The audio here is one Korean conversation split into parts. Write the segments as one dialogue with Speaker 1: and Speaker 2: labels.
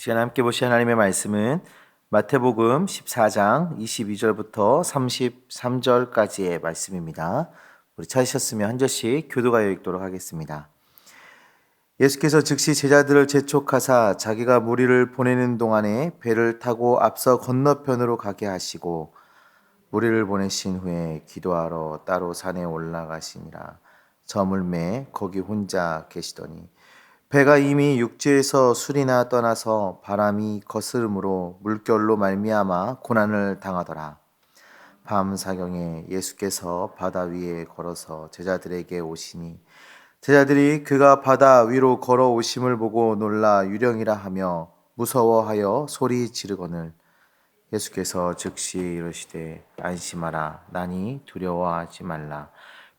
Speaker 1: 이 시간 함께 보실 하나님의 말씀은 마태복음 14장 22절부터 33절까지의 말씀입니다. 우리 찾으셨으면 한 절씩 교도가여 읽도록 하겠습니다. 예수께서 즉시 제자들을 재촉하사 자기가 무리를 보내는 동안에 배를 타고 앞서 건너편으로 가게 하시고 무리를 보내신 후에 기도하러 따로 산에 올라가시니라 저물매 거기 혼자 계시더니 배가 이미 육지에서 술이나 떠나서 바람이 거스름으로 물결로 말미암아 고난을 당하더라. 밤 사경에 예수께서 바다 위에 걸어서 제자들에게 오시니 제자들이 그가 바다 위로 걸어 오심을 보고 놀라 유령이라 하며 무서워하여 소리 지르거늘. 예수께서 즉시 이르시되 안심하라. 나니 두려워하지 말라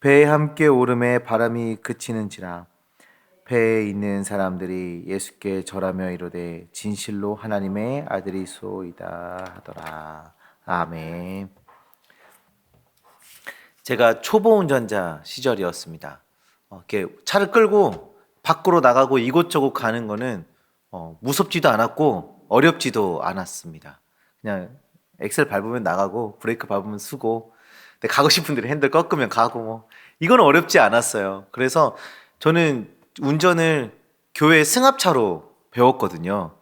Speaker 1: 배에 함께 오름에 바람이 그치는지라 배에 있는 사람들이 예수께 절하며 이르되 진실로 하나님의 아들이소이다 하더라 아멘. 제가 초보 운전자 시절이었습니다. 어, 이렇게 차를 끌고 밖으로 나가고 이곳저곳 가는 거는 어, 무섭지도 않았고 어렵지도 않았습니다. 그냥 엑셀 밟으면 나가고 브레이크 밟으면 쓰고 근데 가고 싶은 데로 핸들 꺾으면 가고 뭐 이건 어렵지 않았어요. 그래서 저는 운전을 교회 승합차로 배웠거든요.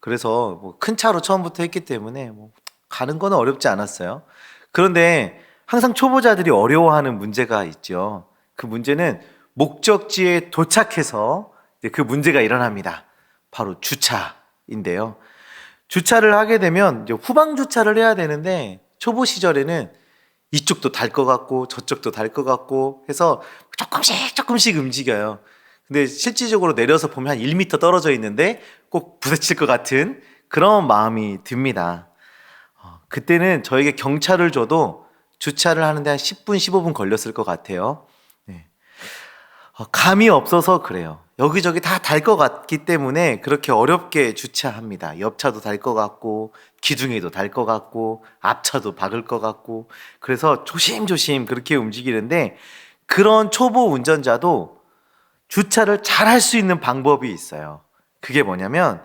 Speaker 1: 그래서 뭐 큰 차로 처음부터 했기 때문에 뭐 가는 거는 어렵지 않았어요. 그런데 항상 초보자들이 어려워하는 문제가 있죠. 그 문제는 목적지에 도착해서 그 문제가 일어납니다. 바로 주차인데요. 주차를 하게 되면 후방 주차를 해야 되는데 초보 시절에는 이쪽도 달 것 같고 저쪽도 달 것 같고 해서 조금씩 조금씩 움직여요. 근데 실질적으로 내려서 보면 한 1m 떨어져 있는데 꼭 부딪힐 것 같은 그런 마음이 듭니다. 어, 그때는 저에게 경찰을 줘도 주차를 하는데 한 10분, 15분 걸렸을 것 같아요. 네. 어, 감이 없어서 그래요. 여기저기 다 달 것 같기 때문에 그렇게 어렵게 주차합니다. 옆차도 달 것 같고, 기둥에도 달 것 같고, 앞차도 박을 것 같고, 그래서 조심조심 그렇게 움직이는데, 그런 초보 운전자도 주차를 잘 할 수 있는 방법이 있어요. 그게 뭐냐면,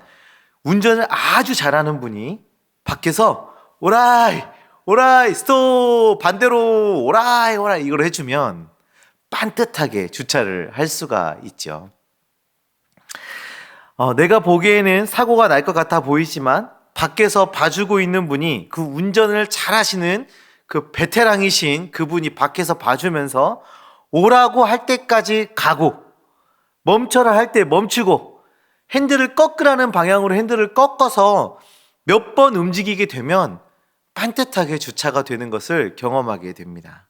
Speaker 1: 운전을 아주 잘하는 분이 밖에서, 오라이! 오라이! 스톱! 반대로! 오라이! 오라이! 이걸 해주면, 반듯하게 주차를 할 수가 있죠. 어, 내가 보기에는 사고가 날 것 같아 보이지만 밖에서 봐주고 있는 분이 그 운전을 잘 하시는 그 베테랑이신 그분이 밖에서 봐주면서 오라고 할 때까지 가고 멈춰라 할 때 멈추고 핸들을 꺾으라는 방향으로 핸들을 꺾어서 몇 번 움직이게 되면 반듯하게 주차가 되는 것을 경험하게 됩니다.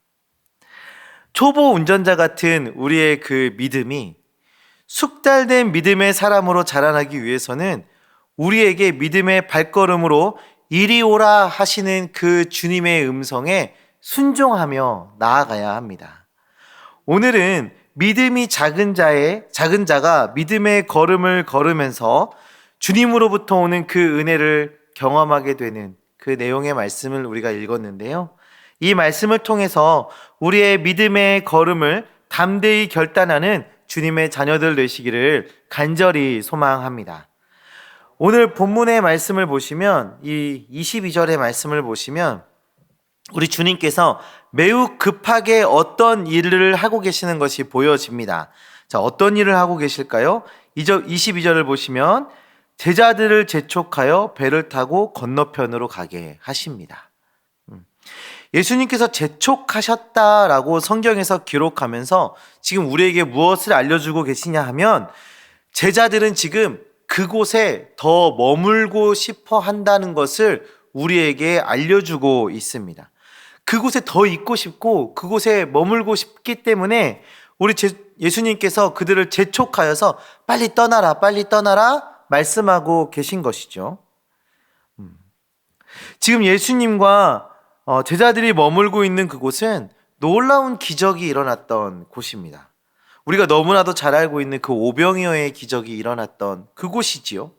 Speaker 1: 초보 운전자 같은 우리의 그 믿음이 숙달된 믿음의 사람으로 자라나기 위해서는 우리에게 믿음의 발걸음으로 이리 오라 하시는 그 주님의 음성에 순종하며 나아가야 합니다. 오늘은 믿음이 작은 자의 작은 자가 믿음의 걸음을 걸으면서 주님으로부터 오는 그 은혜를 경험하게 되는 그 내용의 말씀을 우리가 읽었는데요. 이 말씀을 통해서 우리의 믿음의 걸음을 담대히 결단하는 주님의 자녀들 되시기를 간절히 소망합니다. 오늘 본문의 말씀을 보시면 이 22절의 말씀을 보시면 우리 주님께서 매우 급하게 어떤 일을 하고 계시는 것이 보여집니다. 자, 어떤 일을 하고 계실까요? 22절을 보시면 제자들을 재촉하여 배를 타고 건너편으로 가게 하십니다. 예수님께서 재촉하셨다라고 성경에서 기록하면서 지금 우리에게 무엇을 알려주고 계시냐 하면 제자들은 지금 그곳에 더 머물고 싶어 한다는 것을 우리에게 알려주고 있습니다. 그곳에 더 있고 싶고 그곳에 머물고 싶기 때문에 우리 예수님께서 그들을 재촉하여서 빨리 떠나라, 빨리 떠나라 말씀하고 계신 것이죠. 지금 예수님과 어, 제자들이 머물고 있는 그곳은 놀라운 기적이 일어났던 곳입니다. 우리가 너무나도 잘 알고 있는 그 오병이어의 기적이 일어났던 그곳이지요.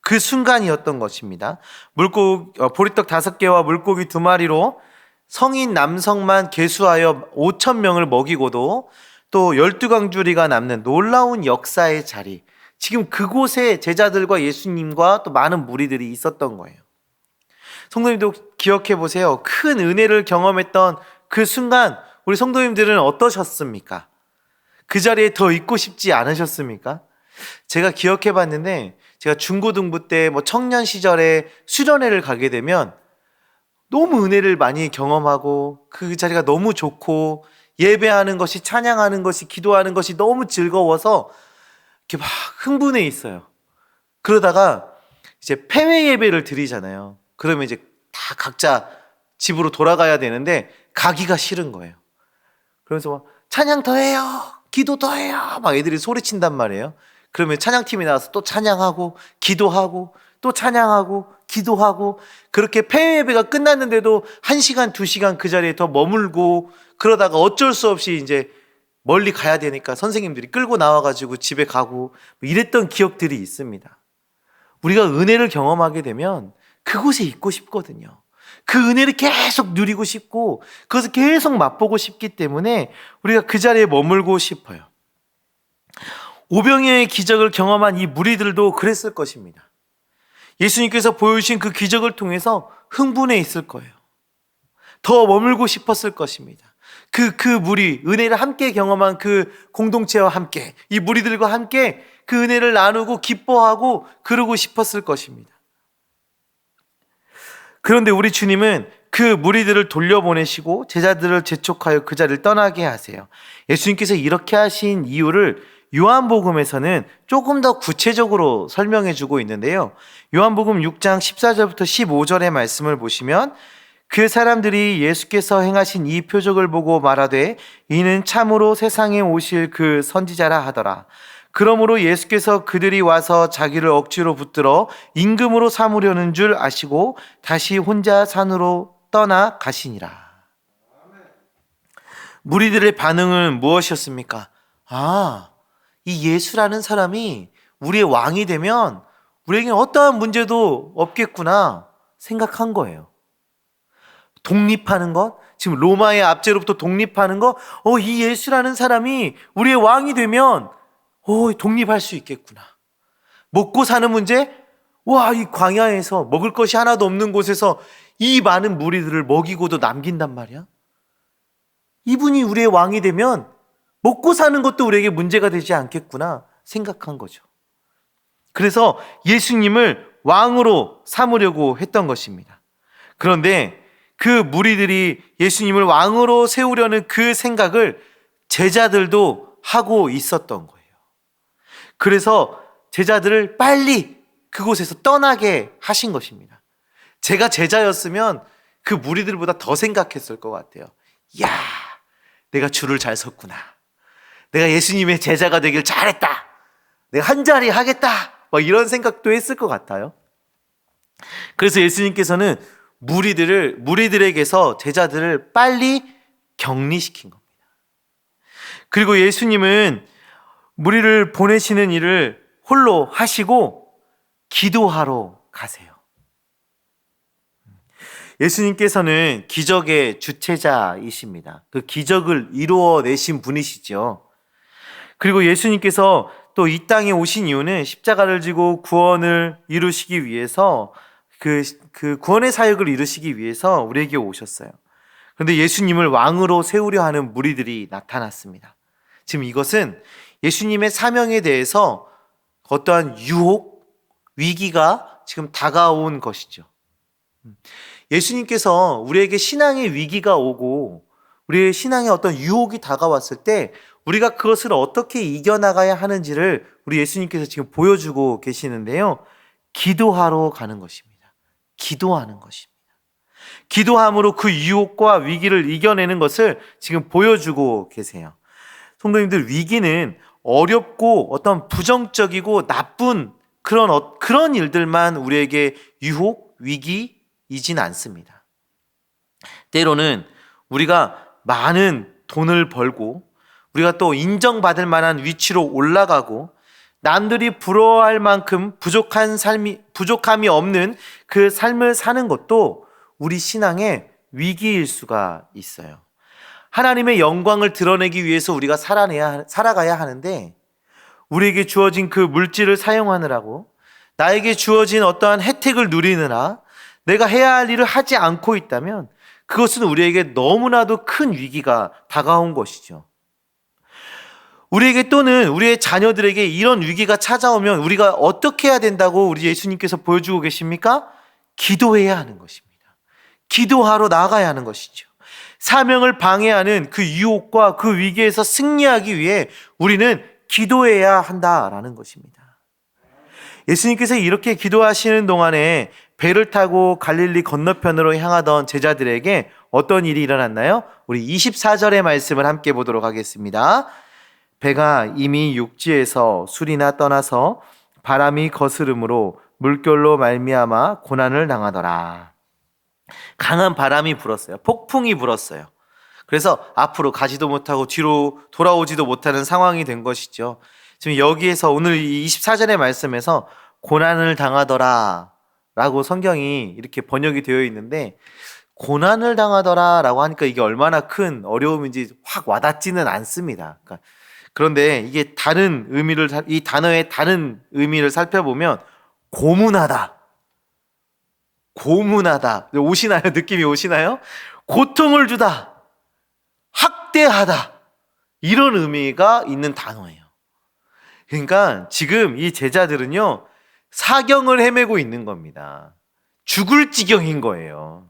Speaker 1: 그 순간이었던 것입니다. 물고기 어, 보리떡 다섯 개와 물고기 두 마리로 성인 남성만 계수하여 5천 명을 먹이고도 또 열두 강주리가 남는 놀라운 역사의 자리. 지금 그곳에 제자들과 예수님과 또 많은 무리들이 있었던 거예요. 성도님도 기억해 보세요. 큰 은혜를 경험했던 그 순간 우리 성도님들은 어떠셨습니까? 그 자리에 더 있고 싶지 않으셨습니까? 제가 기억해 봤는데 제가 중고등부 때 뭐 청년 시절에 수련회를 가게 되면 너무 은혜를 많이 경험하고 그 자리가 너무 좋고 예배하는 것이 찬양하는 것이 기도하는 것이 너무 즐거워서 이렇게 막 흥분해 있어요. 그러다가 이제 폐회 예배를 드리잖아요. 그러면 이제 다 각자 집으로 돌아가야 되는데 가기가 싫은 거예요. 그러면서 막 찬양 더 해요. 기도 더 해요. 막 애들이 소리친단 말이에요. 그러면 찬양팀이 나와서 또 찬양하고 기도하고 또 찬양하고 기도하고 그렇게 폐회 예배가 끝났는데도 한 시간 두 시간 그 자리에 더 머물고 그러다가 어쩔 수 없이 이제 멀리 가야 되니까 선생님들이 끌고 나와 가지고 집에 가고 뭐 이랬던 기억들이 있습니다. 우리가 은혜를 경험하게 되면 그곳에 있고 싶거든요. 그 은혜를 계속 누리고 싶고 그것을 계속 맛보고 싶기 때문에 우리가 그 자리에 머물고 싶어요. 오병이어의 기적을 경험한 이 무리들도 그랬을 것입니다. 예수님께서 보여주신 그 기적을 통해서 흥분해 있을 거예요. 더 머물고 싶었을 것입니다. 그, 그 무리, 은혜를 함께 경험한 그 공동체와 함께, 이 무리들과 함께 그 은혜를 나누고 기뻐하고 그러고 싶었을 것입니다. 그런데 우리 주님은 그 무리들을 돌려보내시고 제자들을 재촉하여 그 자리를 떠나게 하세요. 예수님께서 이렇게 하신 이유를 요한복음에서는 조금 더 구체적으로 설명해 주고 있는데요. 요한복음 6장 14절부터 15절의 말씀을 보시면 그 사람들이 예수께서 행하신 이 표적을 보고 말하되 이는 참으로 세상에 오실 그 선지자라 하더라. 그러므로 예수께서 그들이 와서 자기를 억지로 붙들어 임금으로 삼으려는 줄 아시고 다시 혼자 산으로 떠나 가시니라. 무리들의 반응은 무엇이었습니까? 아, 이 예수라는 사람이 우리의 왕이 되면 우리에게는 어떠한 문제도 없겠구나 생각한 거예요. 독립하는 것, 지금 로마의 압제로부터 독립하는 것, 어, 이 예수라는 사람이 우리의 왕이 되면, 어, 독립할 수 있겠구나. 먹고 사는 문제, 와, 이 광야에서 먹을 것이 하나도 없는 곳에서 이 많은 무리들을 먹이고도 남긴단 말이야. 이분이 우리의 왕이 되면 먹고 사는 것도 우리에게 문제가 되지 않겠구나 생각한 거죠. 그래서 예수님을 왕으로 삼으려고 했던 것입니다. 그런데 그 무리들이 예수님을 왕으로 세우려는 그 생각을 제자들도 하고 있었던 거예요. 그래서 제자들을 빨리 그곳에서 떠나게 하신 것입니다. 제가 제자였으면 그 무리들보다 더 생각했을 것 같아요. 야, 내가 줄을 잘 섰구나. 내가 예수님의 제자가 되길 잘했다. 내가 한 자리 하겠다. 막 이런 생각도 했을 것 같아요. 그래서 예수님께서는 무리들을 무리들에게서 제자들을 빨리 격리시킨 겁니다. 그리고 예수님은 무리를 보내시는 일을 홀로 하시고 기도하러 가세요. 예수님께서는 기적의 주체자이십니다. 그 기적을 이루어내신 분이시죠. 그리고 예수님께서 또 이 땅에 오신 이유는 십자가를 지고 구원을 이루시기 위해서 그, 그 구원의 사역을 이루시기 위해서 우리에게 오셨어요. 그런데 예수님을 왕으로 세우려 하는 무리들이 나타났습니다. 지금 이것은 예수님의 사명에 대해서 어떠한 유혹, 위기가 지금 다가온 것이죠. 예수님께서 우리에게 신앙의 위기가 오고 우리의 신앙에 어떤 유혹이 다가왔을 때 우리가 그것을 어떻게 이겨나가야 하는지를 우리 예수님께서 지금 보여주고 계시는데요. 기도하러 가는 것입니다. 기도하는 것입니다. 기도함으로 그 유혹과 위기를 이겨내는 것을 지금 보여주고 계세요. 성도님들, 위기는 어렵고 어떤 부정적이고 나쁜 그런, 어, 그런 일들만 우리에게 유혹, 위기, 이진 않습니다. 때로는 우리가 많은 돈을 벌고 우리가 또 인정받을 만한 위치로 올라가고 남들이 부러워할 만큼 부족한 삶이 부족함이 없는 그 삶을 사는 것도 우리 신앙의 위기일 수가 있어요. 하나님의 영광을 드러내기 위해서 우리가 살아내야 살아가야 하는데 우리에게 주어진 그 물질을 사용하느라고 나에게 주어진 어떠한 혜택을 누리느라 내가 해야 할 일을 하지 않고 있다면 그것은 우리에게 너무나도 큰 위기가 다가온 것이죠. 우리에게 또는 우리의 자녀들에게 이런 위기가 찾아오면 우리가 어떻게 해야 된다고 우리 예수님께서 보여주고 계십니까? 기도해야 하는 것입니다. 기도하러 나가야 하는 것이죠. 사명을 방해하는 그 유혹과 그 위기에서 승리하기 위해 우리는 기도해야 한다라는 것입니다. 예수님께서 이렇게 기도하시는 동안에 배를 타고 갈릴리 건너편으로 향하던 제자들에게 어떤 일이 일어났나요? 우리 24절의 말씀을 함께 보도록 하겠습니다. 배가 이미 육지에서 술이나 떠나서 바람이 거스름으로 물결로 말미암아 고난을 당하더라. 강한 바람이 불었어요. 폭풍이 불었어요. 그래서 앞으로 가지도 못하고 뒤로 돌아오지도 못하는 상황이 된 것이죠. 지금 여기에서 오늘 이 24절의 말씀에서 고난을 당하더라 라고 성경이 이렇게 번역이 되어 있는데 고난을 당하더라 라고 하니까 이게 얼마나 큰 어려움인지 확 와닿지는 않습니다. 그러니까 그런데 이게 다른 의미를, 이 단어의 다른 의미를 살펴보면 고문하다. 고문하다. 오시나요? 느낌이 오시나요? 고통을 주다. 학대하다. 이런 의미가 있는 단어예요. 그러니까 지금 이 제자들은요, 사경을 헤매고 있는 겁니다. 죽을 지경인 거예요.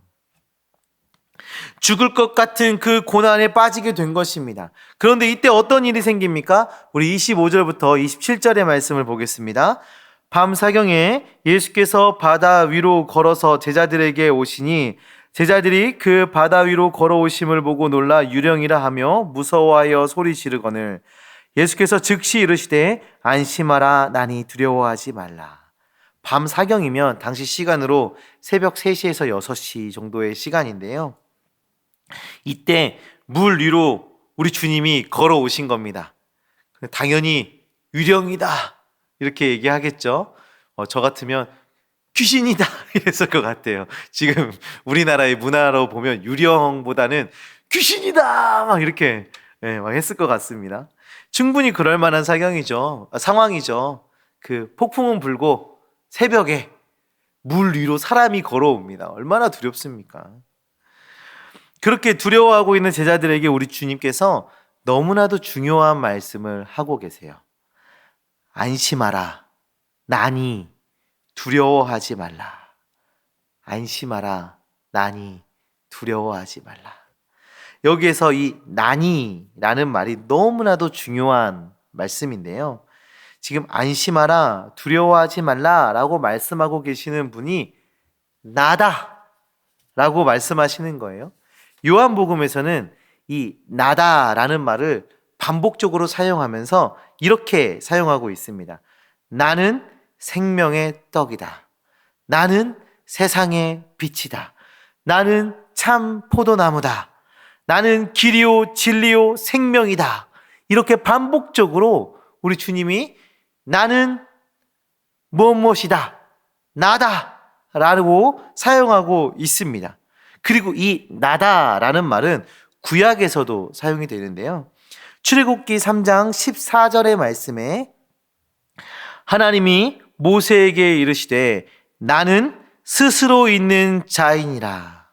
Speaker 1: 죽을 것 같은 그 고난에 빠지게 된 것입니다. 그런데 이때 어떤 일이 생깁니까? 우리 25절부터 27절의 말씀을 보겠습니다. 밤 사경에 예수께서 바다 위로 걸어서 제자들에게 오시니 제자들이 그 바다 위로 걸어오심을 보고 놀라 유령이라 하며 무서워하여 소리 지르거늘 예수께서 즉시 이르시되 안심하라 나니 두려워하지 말라. 밤 사경이면 당시 시간으로 새벽 3시에서 6시 정도의 시간인데요. 이때 물 위로 우리 주님이 걸어오신 겁니다. 당연히 유령이다. 이렇게 얘기하겠죠. 어, 저 같으면 귀신이다. 이랬을 것 같아요. 지금 우리나라의 문화로 보면 유령보다는 귀신이다. 막 이렇게 네, 막 했을 것 같습니다. 충분히 그럴 만한 사경이죠. 아, 상황이죠. 그 폭풍은 불고 새벽에 물 위로 사람이 걸어옵니다. 얼마나 두렵습니까? 그렇게 두려워하고 있는 제자들에게 우리 주님께서 너무나도 중요한 말씀을 하고 계세요. 안심하라. 나니 두려워하지 말라. 안심하라. 나니 두려워하지 말라. 여기에서 이 나니라는 말이 너무나도 중요한 말씀인데요. 지금 안심하라, 두려워하지 말라라고 말씀하고 계시는 분이 나다라고 말씀하시는 거예요. 요한복음에서는 이 나다라는 말을 반복적으로 사용하면서 이렇게 사용하고 있습니다. 나는 생명의 떡이다. 나는 세상의 빛이다. 나는 참 포도나무다. 나는 길이요, 진리요, 생명이다. 이렇게 반복적으로 우리 주님이 나는 무엇무엇이다. 나다. 라고 사용하고 있습니다. 그리고 이 나다라는 말은 구약에서도 사용이 되는데요. 출애굽기 3장 14절의 말씀에 하나님이 모세에게 이르시되 나는 스스로 있는 자이니라.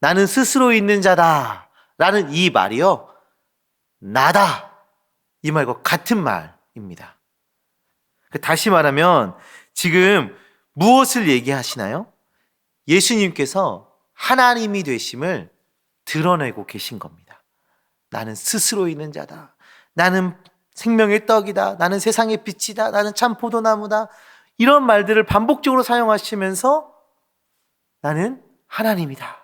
Speaker 1: 나는 스스로 있는 자다. 라는 이 말이요. 나다. 이 말과 같은 말입니다. 그 다시 말하면 지금 무엇을 얘기하시나요? 예수님께서 하나님이 되심을 드러내고 계신 겁니다. 나는 스스로 있는 자다. 나는 생명의 떡이다. 나는 세상의 빛이다. 나는 참 포도나무다. 이런 말들을 반복적으로 사용하시면서 나는 하나님이다.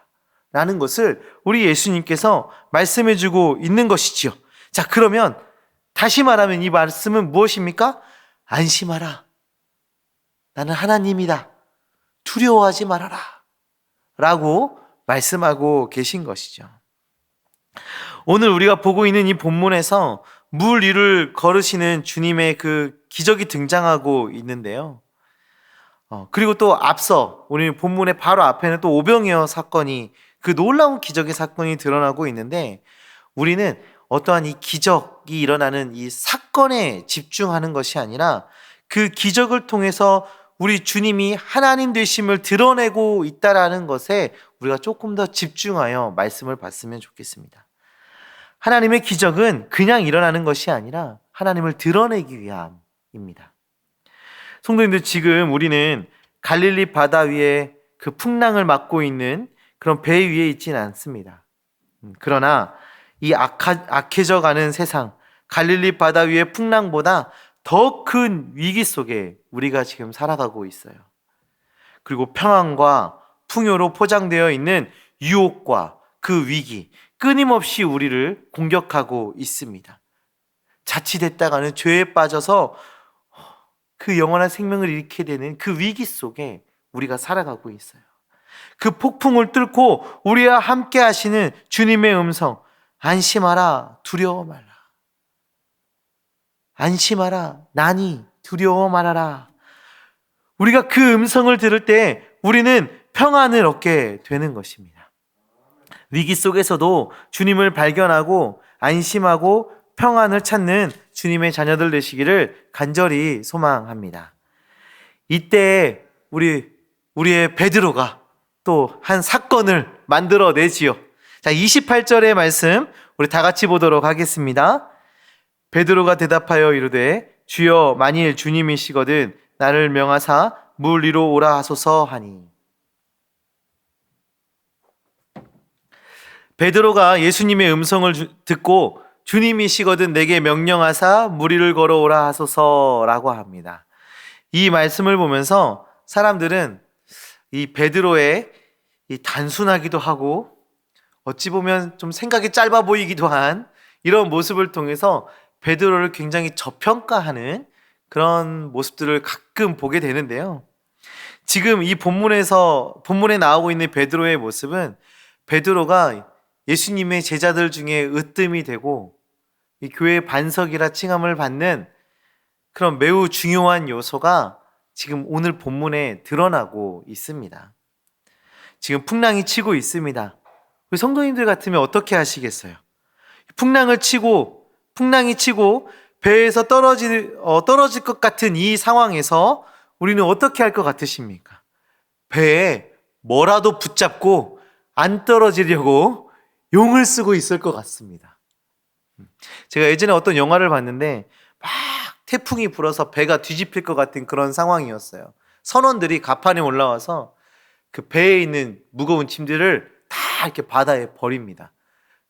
Speaker 1: 라는 것을 우리 예수님께서 말씀해 주고 있는 것이지요. 자, 그러면 다시 말하면 이 말씀은 무엇입니까? 안심하라. 나는 하나님이다. 두려워하지 말아라. 라고 말씀하고 계신 것이죠. 오늘 우리가 보고 있는 이 본문에서 물 위를 걸으시는 주님의 그 기적이 등장하고 있는데요. 어, 그리고 또 앞서 우리 본문의 바로 앞에는 또 오병이어 사건이 그 놀라운 기적의 사건이 드러나고 있는데 우리는 어떠한 이 기적이 일어나는 이 사건에 집중하는 것이 아니라 그 기적을 통해서 우리 주님이 하나님 되심을 드러내고 있다라는 것에 우리가 조금 더 집중하여 말씀을 봤으면 좋겠습니다. 하나님의 기적은 그냥 일어나는 것이 아니라 하나님을 드러내기 위함입니다. 성도님들 지금 우리는 갈릴리 바다 위에 그 풍랑을 막고 있는 그런 배 위에 있지는 않습니다. 음, 그러나 이 악하, 악해져 가는 세상, 갈릴리 바다 위의 풍랑보다 더 큰 위기 속에 우리가 지금 살아가고 있어요. 그리고 평안과 풍요로 포장되어 있는 유혹과 그 위기, 끊임없이 우리를 공격하고 있습니다. 자칫했다가는 죄에 빠져서 그 영원한 생명을 잃게 되는 그 위기 속에 우리가 살아가고 있어요. 그 폭풍을 뚫고 우리와 함께 하시는 주님의 음성, 안심하라, 두려워 말라. 안심하라, 나니 두려워 말아라. 우리가 그 음성을 들을 때 우리는 평안을 얻게 되는 것입니다. 위기 속에서도 주님을 발견하고 안심하고 평안을 찾는 주님의 자녀들 되시기를 간절히 소망합니다. 이때 우리 우리의 베드로가 또 한 사건을 만들어 내지요. 자, 28절의 말씀 우리 다 같이 보도록 하겠습니다. 베드로가 대답하여 이르되 주여 만일 주님이시거든 나를 명하사 물 위로 오라 하소서 하니 베드로가 예수님의 음성을 주- 듣고 주님이시거든 내게 명령하사 물 위를 걸어오라 하소서라고 합니다. 이 말씀을 보면서 사람들은 이 베드로의 이 단순하기도 하고 어찌 보면 좀 생각이 짧아 보이기도 한 이런 모습을 통해서 베드로를 굉장히 저평가하는 그런 모습들을 가끔 보게 되는데요. 지금 이 본문에서 본문에 나오고 있는 베드로의 모습은 베드로가 예수님의 제자들 중에 으뜸이 되고 이 교회의 반석이라 칭함을 받는 그런 매우 중요한 요소가 지금 오늘 본문에 드러나고 있습니다. 지금 풍랑이 치고 있습니다. 우리 성도님들 같으면 어떻게 하시겠어요? 풍랑을 치고 풍랑이 치고 배에서 떨어질 어, 떨어질 것 같은 이 상황에서 우리는 어떻게 할 것 같으십니까? 배에 뭐라도 붙잡고 안 떨어지려고 용을 쓰고 있을 것 같습니다. 제가 예전에 어떤 영화를 봤는데 막 태풍이 불어서 배가 뒤집힐 것 같은 그런 상황이었어요. 선원들이 가판에 올라와서 그 배에 있는 무거운 짐들을 다 이렇게 바다에 버립니다.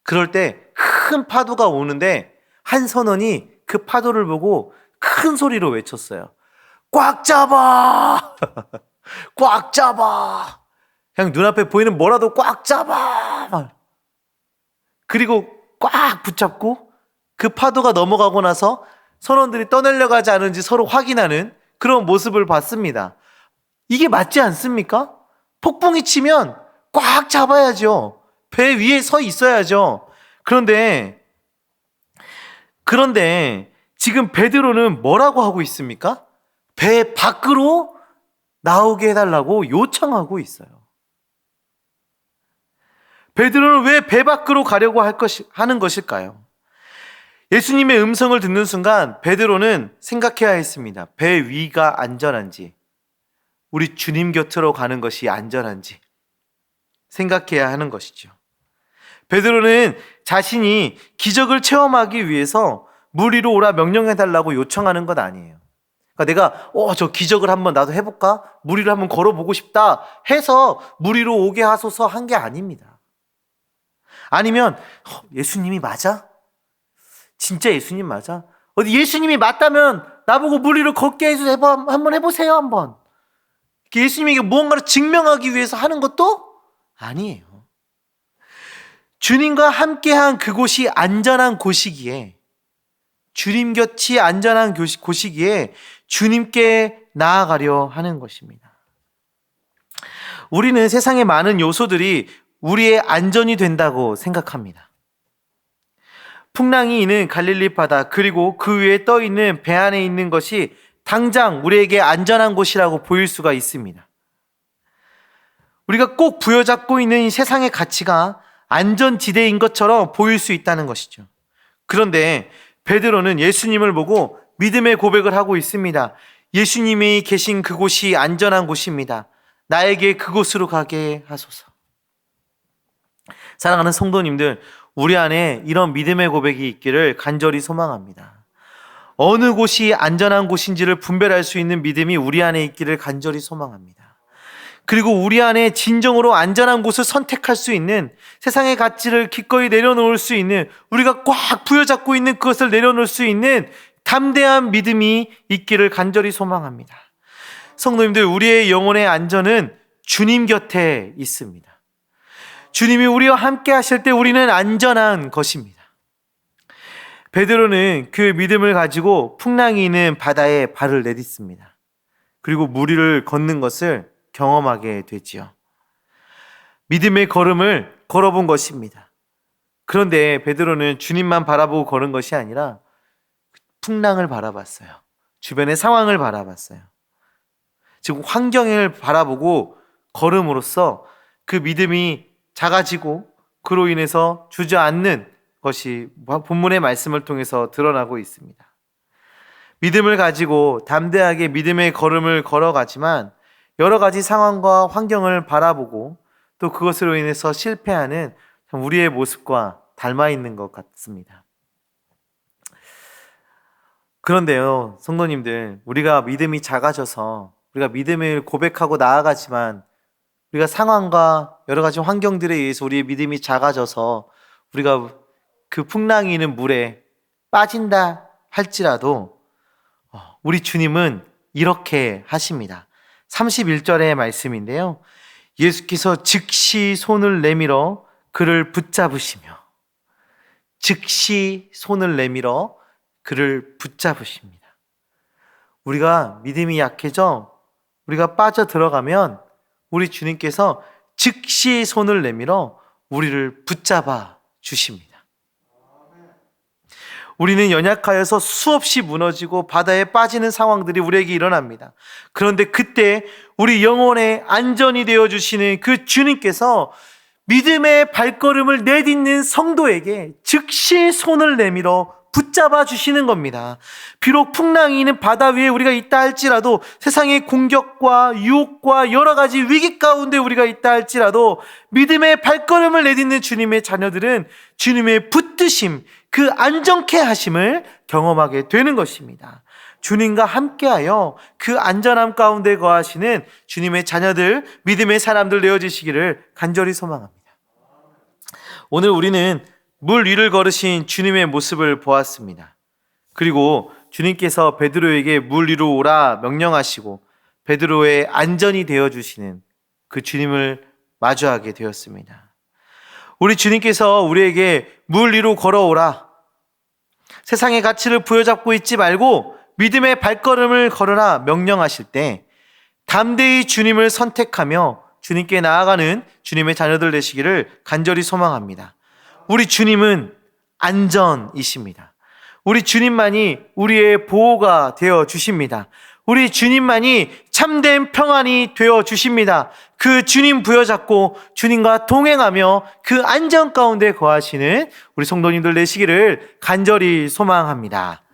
Speaker 1: 그럴 때 큰 파도가 오는데 한 선원이 그 파도를 보고 큰 소리로 외쳤어요. 꽉 잡아! 꽉 잡아! 그냥 눈앞에 보이는 뭐라도 꽉 잡아! 막. 그리고 꽉 붙잡고 그 파도가 넘어가고 나서 선원들이 떠내려 가지 않은지 서로 확인하는 그런 모습을 봤습니다. 이게 맞지 않습니까? 폭풍이 치면 꽉 잡아야죠. 배 위에 서 있어야죠. 그런데 그런데 지금 베드로는 뭐라고 하고 있습니까? 배 밖으로 나오게 해달라고 요청하고 있어요. 베드로는 왜 배 밖으로 가려고 할 것이, 하는 것일까요? 예수님의 음성을 듣는 순간 베드로는 생각해야 했습니다. 배 위가 안전한지, 우리 주님 곁으로 가는 것이 안전한지 생각해야 하는 것이죠. 베드로는 자신이 기적을 체험하기 위해서 물 위로 오라 명령해 달라고 요청하는 것 아니에요. 그러니까 내가 어 저 기적을 한번 나도 해볼까? 물 위로 한번 걸어보고 싶다 해서 물 위로 오게 하소서 한 게 아닙니다. 아니면 어, 예수님이 맞아? 진짜 예수님 맞아? 어디 예수님이 맞다면 나보고 물 위로 걷게 해서 해봐, 한번 해보세요 한번. 예수님에게 무언가를 증명하기 위해서 하는 것도 아니에요. 주님과 함께한 그곳이 안전한 곳이기에 주님 곁이 안전한 곳이- 곳이기에 주님께 나아가려 하는 것입니다. 우리는 세상의 많은 요소들이 우리의 안전이 된다고 생각합니다. 풍랑이 있는 갈릴리 바다 그리고 그 위에 떠 있는 배 안에 있는 것이 당장 우리에게 안전한 곳이라고 보일 수가 있습니다. 우리가 꼭 부여잡고 있는 이 세상의 가치가 안전지대인 것처럼 보일 수 있다는 것이죠. 그런데 베드로는 예수님을 보고 믿음의 고백을 하고 있습니다. 예수님이 계신 그곳이 안전한 곳입니다. 나에게 그곳으로 가게 하소서. 사랑하는 성도님들, 우리 안에 이런 믿음의 고백이 있기를 간절히 소망합니다. 어느 곳이 안전한 곳인지를 분별할 수 있는 믿음이 우리 안에 있기를 간절히 소망합니다. 그리고 우리 안에 진정으로 안전한 곳을 선택할 수 있는 세상의 가치를 기꺼이 내려놓을 수 있는 우리가 꽉 부여잡고 있는 그것을 내려놓을 수 있는 담대한 믿음이 있기를 간절히 소망합니다. 성도님들, 우리의 영혼의 안전은 주님 곁에 있습니다. 주님이 우리와 함께 하실 때 우리는 안전한 것입니다. 베드로는 그 믿음을 가지고 풍랑이 있는 바다에 발을 내딛습니다. 그리고 무리를 걷는 것을 경험하게 되지요. 믿음의 걸음을 걸어본 것입니다. 그런데 베드로는 주님만 바라보고 걸은 것이 아니라 풍랑을 바라봤어요. 주변의 상황을 바라봤어요. 즉 환경을 바라보고 걸음으로써 그 믿음이 작아지고 그로 인해서 주저앉는 것이 본문의 말씀을 통해서 드러나고 있습니다. 믿음을 가지고 담대하게 믿음의 걸음을 걸어가지만 여러 가지 상황과 환경을 바라보고 또 그것으로 인해서 실패하는 우리의 모습과 닮아 있는 것 같습니다. 그런데요, 성도님들, 우리가 믿음이 작아져서 우리가 믿음을 고백하고 나아가지만 우리가 상황과 여러 가지 환경들에 의해서 우리의 믿음이 작아져서 우리가 그 풍랑이 있는 물에 빠진다 할지라도 어, 우리 주님은 이렇게 하십니다. 31절의 말씀인데요. 예수께서 즉시 손을 내밀어 그를 붙잡으시며 즉시 손을 내밀어 그를 붙잡으십니다. 우리가 믿음이 약해져 우리가 빠져 들어가면 우리 주님께서 즉시 손을 내밀어 우리를 붙잡아 주십니다. 우리는 연약하여서 수없이 무너지고 바다에 빠지는 상황들이 우리에게 일어납니다. 그런데 그때 우리 영혼의 안전이 되어 주시는 그 주님께서 믿음의 발걸음을 내딛는 성도에게 즉시 손을 내밀어 붙잡아 주시는 겁니다. 비록 풍랑이 있는 바다 위에 우리가 있다 할지라도 세상의 공격과 유혹과 여러 가지 위기 가운데 우리가 있다 할지라도 믿음의 발걸음을 내딛는 주님의 자녀들은 주님의 붙드심, 그 안정케 하심을 경험하게 되는 것입니다. 주님과 함께하여 그 안전함 가운데 거하시는 주님의 자녀들, 믿음의 사람들 되어지시기를 간절히 소망합니다. 오늘 우리는 물 위를 걸으신 주님의 모습을 보았습니다. 그리고 주님께서 베드로에게 물 위로 오라 명령하시고 베드로의 안전이 되어 주시는 그 주님을 마주하게 되었습니다. 우리 주님께서 우리에게 물 위로 걸어오라. 세상의 가치를 부여잡고 있지 말고 믿음의 발걸음을 걸으라 명령하실 때 담대히 주님을 선택하며 주님께 나아가는 주님의 자녀들 되시기를 간절히 소망합니다. 우리 주님은 안전이십니다. 우리 주님만이 우리의 보호가 되어 주십니다. 우리 주님만이 참된 평안이 되어 주십니다. 그 주님 부여잡고 주님과 동행하며 그 안전 가운데 거하시는 우리 성도님들 되시기를 간절히 소망합니다.